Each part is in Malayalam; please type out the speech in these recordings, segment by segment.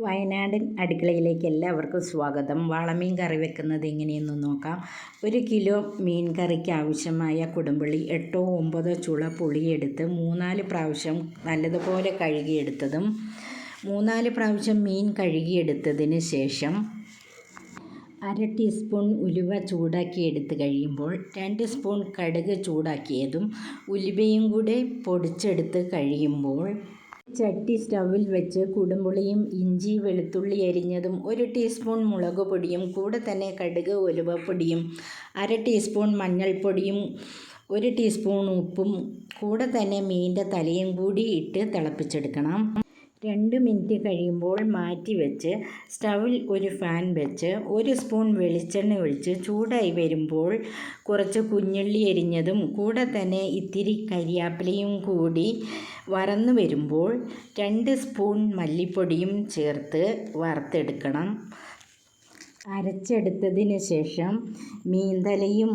വയനാടൻ അടുക്കളയിലേക്ക് എല്ലാവർക്കും സ്വാഗതം. വാളമീൻ കറി വെക്കുന്നത് എങ്ങനെയെന്ന് നോക്കാം. ഒരു കിലോ മീൻ കറിക്ക് ആവശ്യമായ കുടംപുളി എട്ടോ ഒമ്പതോ ചുള പുളിയെടുത്ത് മൂന്നാൽ പ്രാവശ്യം നല്ലതുപോലെ കഴുകിയെടുത്തതും മൂന്നാൽ പ്രാവശ്യം മീൻ കഴുകിയെടുത്തതിന് ശേഷം അര ടീസ്പൂൺ ഉലുവ ചൂടാക്കി എടുത്ത് കഴിയുമ്പോൾ രണ്ട് സ്പൂൺ കടുക് ചൂടാക്കിയതും ഉലുവയും കൂടെ പൊടിച്ചെടുത്ത് കഴിയുമ്പോൾ ചട്ടി സ്റ്റൗവിൽ വെച്ച് കുടംപുളിയും ഇഞ്ചി വെളുത്തുള്ളി അരിഞ്ഞതും ഒരു ടീസ്പൂൺ മുളക് പൊടിയും കൂടെ തന്നെ കടുക് ഉലുവപ്പൊടിയും അര ടീസ്പൂൺ മഞ്ഞൾപ്പൊടിയും ഒരു ടീസ്പൂൺ ഉപ്പും കൂടെ തന്നെ മീനിന്റെ തലയും കൂടി ഇട്ട് തിളപ്പിച്ചെടുക്കണം. രണ്ട് മിനിറ്റ് കഴിയുമ്പോൾ മാറ്റി വെച്ച് സ്റ്റവിൽ ഒരു ഫാൻ വെച്ച് ഒരു സ്പൂൺ വെളിച്ചെണ്ണ ഒഴിച്ച് ചൂടായി വരുമ്പോൾ കുറച്ച് കുഞ്ഞുള്ളി എരിഞ്ഞതും കൂടെ തന്നെ ഇത്തിരി കരിയാപ്പിലയും കൂടി വറന്നു വരുമ്പോൾ രണ്ട് സ്പൂൺ മല്ലിപ്പൊടിയും ചേർത്ത് വറുത്തെടുക്കണം. അരച്ചെടുത്തതിന് ശേഷം മീന്തലയും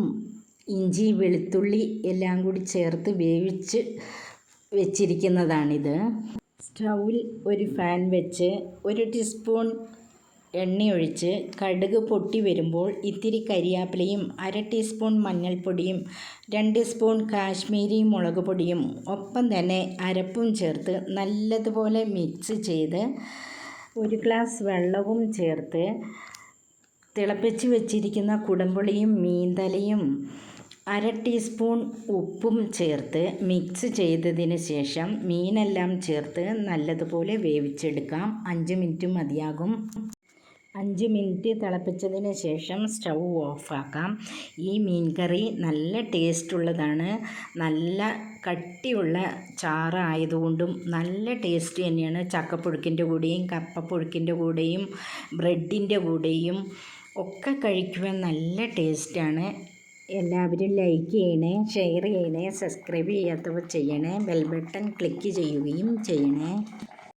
ഇഞ്ചി വെളുത്തുള്ളി എല്ലാം കൂടി ചേർത്ത് വേവിച്ച് വെച്ചിരിക്കുന്നതാണിത്. സ്റ്റൗവിൽ ഒരു ഫാൻ വെച്ച് ഒരു ടീസ്പൂൺ എണ്ണയൊഴിച്ച് കടുക് പൊട്ടി വരുമ്പോൾ ഇത്തിരി കരിയാപ്പിലയും അര ടീസ്പൂൺ മഞ്ഞൾപ്പൊടിയും രണ്ട് സ്പൂൺ കാശ്മീരി മുളക് പൊടിയും ഒപ്പം തന്നെ അരപ്പും ചേർത്ത് നല്ലതുപോലെ മിക്സ് ചെയ്ത് ഒരു ഗ്ലാസ് വെള്ളവും ചേർത്ത് തിളപ്പിച്ച് വെച്ചിരിക്കുന്ന കുടംപുളിയും മീന്തലയും അര ടീസ്പൂൺ ഉപ്പും ചേർത്ത് മിക്സ് ചെയ്തതിന് ശേഷം മീനെല്ലാം ചേർത്ത് നല്ലതുപോലെ വേവിച്ചെടുക്കാം. അഞ്ച് മിനിറ്റ് മതിയാകും. അഞ്ച് മിനിറ്റ് തിളപ്പിച്ചതിന് ശേഷം സ്റ്റൗ ഓഫാക്കാം. ഈ മീൻ കറി നല്ല ടേസ്റ്റുള്ളതാണ്. നല്ല കട്ടിയുള്ള ചാറ് ആയതുകൊണ്ടും നല്ല ടേസ്റ്റ് തന്നെയാണ്. ചക്കപ്പുഴുക്കിന്റെ കൂടെയും കപ്പപ്പുഴുക്കിന്റെ കൂടെയും ബ്രെഡിന്റെ കൂടെയും ഒക്കെ കഴിക്കുവാൻ നല്ല ടേസ്റ്റാണ്. എല്ലാവരും ലൈക്ക് ചെയ്യണേ ഷെയർ ചെയ്യണേ സബ്സ്ക്രൈബ് ചെയ്യാത്തവർ ചെയ്യണേ ബെൽ ബട്ടൺ ക്ലിക്ക് ചെയ്യുകയും ചെയ്യണേ.